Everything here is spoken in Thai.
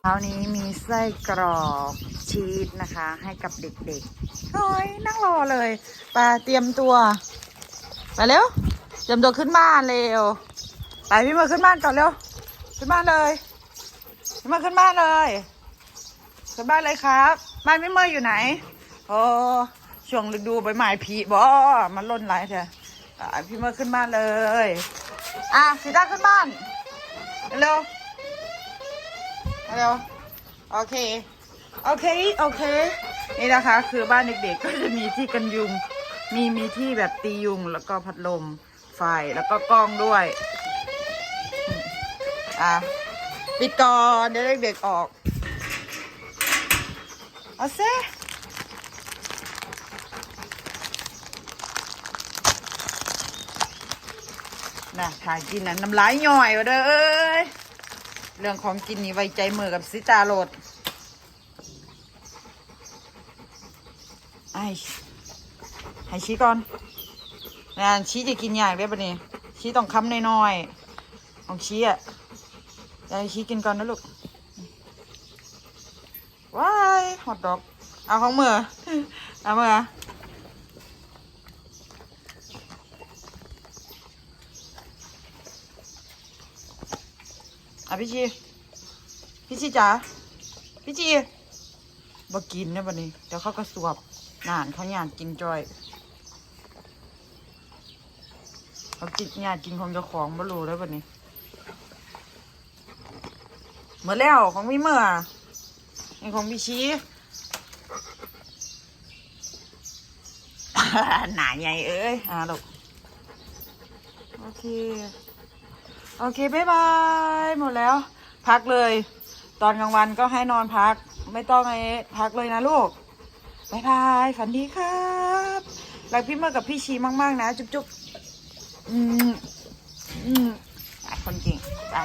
เช้านี้มีไส้กรอกชีสนะคะ ให้กับเด็กๆโอ้ยนั่งรอเลยไปเตรียมตัว ไปเร็ว เตรียมตัวขึ้นบ้านเร็ว ไปพี่มาขึ้นบ้านก่อนเร็ว ขึ้นบ้านเลยพี่มาขึ้นบ้านเลย ขึ้นบ้านเลยครับ บ้านพี่เมย์อยู่ไหน โอ้ช่วงฤดูใบไม้ผลิบ่มันล่นไหลเถอะอะพี่เมย์ขึ้นบ้านเลย อะสีตาขึ้นบ้าน เร็ว เร็วโอเค โอเค โอเค นี่นะคะ คือบ้านเด็กๆ ก็จะมีที่กันยุง มีมีที่แบบตียุง แล้วก็พัดลม ไฟ แล้วก็กล้องด้วย อะ ปิดก่อน เดี๋ยวเด็กๆออก เอาเซน่ะถ่ายกินนะน้ำลายย่อยวะเด้อ เรื่องของกินนี่ไว้ใจมือกับซิตาโรดไอ้ให้ชี้ก่อนงานชี้จะกินอย่างเดียวปะนี่ชี้ต้องคำน้อยๆของชี้อะยายชี้กินก่อนนะลูกว้ายฮอตดอก เอาของมือเอามือ อะพี่ชีพี่ชีจ๋าพี่ชีบ่กินนะบัดนี้เดี๋ยวเขาก็สวบนานเขาอยากกินจอยเขากินอยากกินของเจ้าของบ่รู้แล้วบัดนี้หมดแล้วของพี่เมื่อนี่ของพี่ชีหนาใหญ่เอ้ยอ่าลูกโอเค โอเคบ๊ายบาย หมดแล้ว พักเลย ตอนกลางวันก็ให้นอนพัก ไม่ต้องไอ้พักเลยนะลูกบ๊ายบาย ฝันดีครับรักพี่เมื่อกับพี่ชีมาก ๆ นะ จุ๊บๆอืมอืม อืมคนจริงไป